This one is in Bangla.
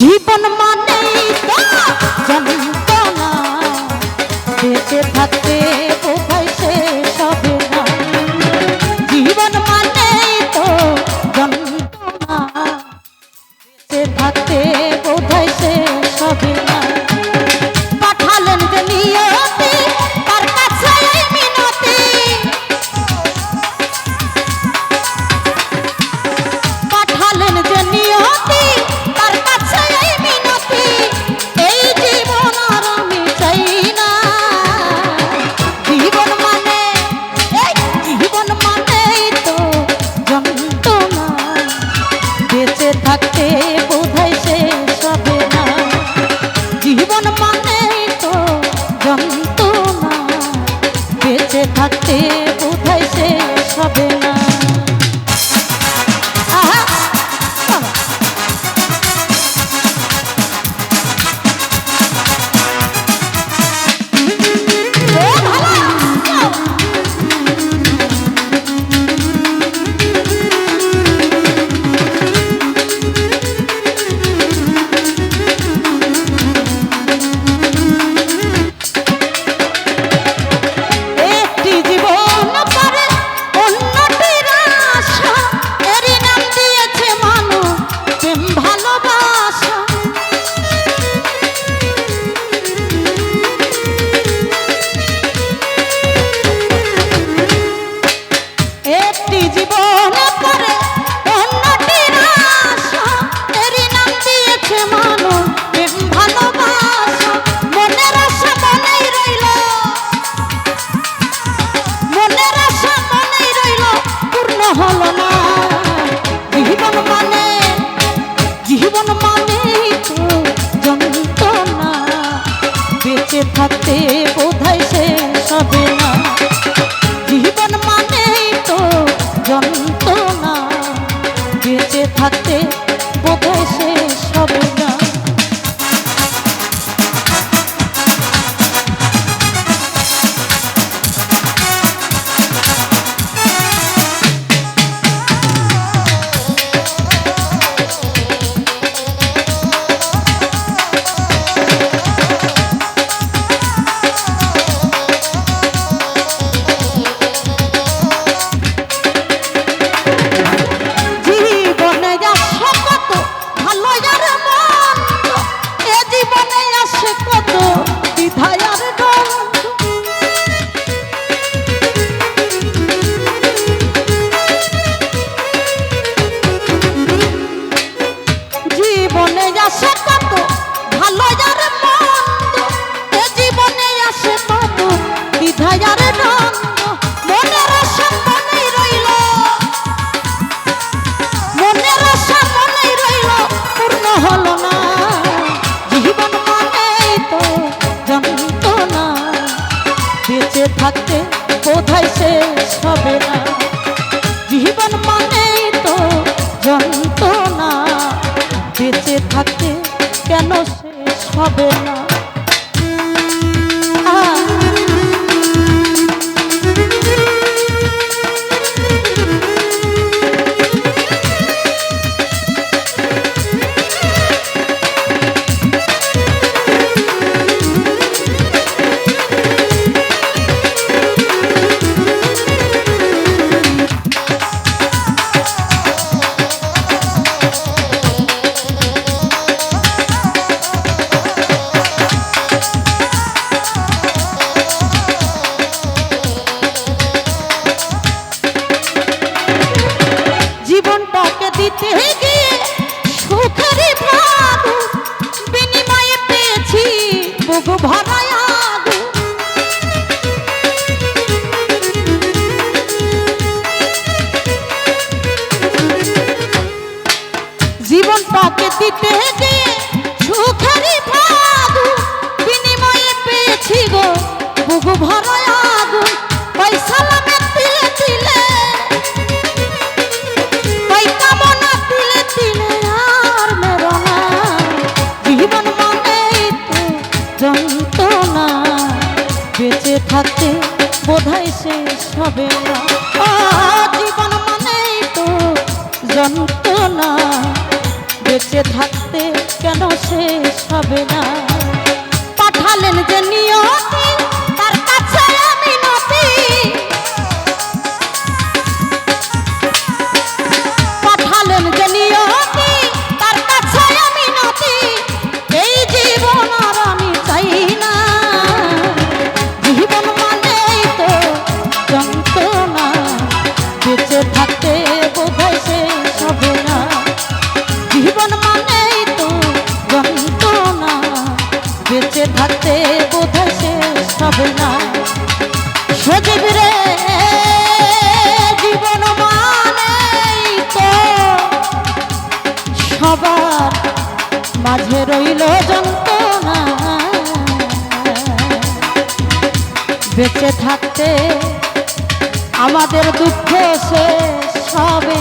জীবন মান হলো না জীবন মানে তো যন্ত্রণা বেঁচে থাকতে বোধ হয় সে সবে দিতে দিয়ে সুখারি ভাগু, বিনিময়ে আর মেরো না। তো যন্ত্রণা, বেঁচে থাকতে বোধহয় শেষ হবে না। জীবন মানে তো যন্ত্র বেঁচে থাকতে কেন শেষ হবে না? পাঠালেন যে নিয়তি বেঁচে থাকতে আমাদের দুঃখ সে সবে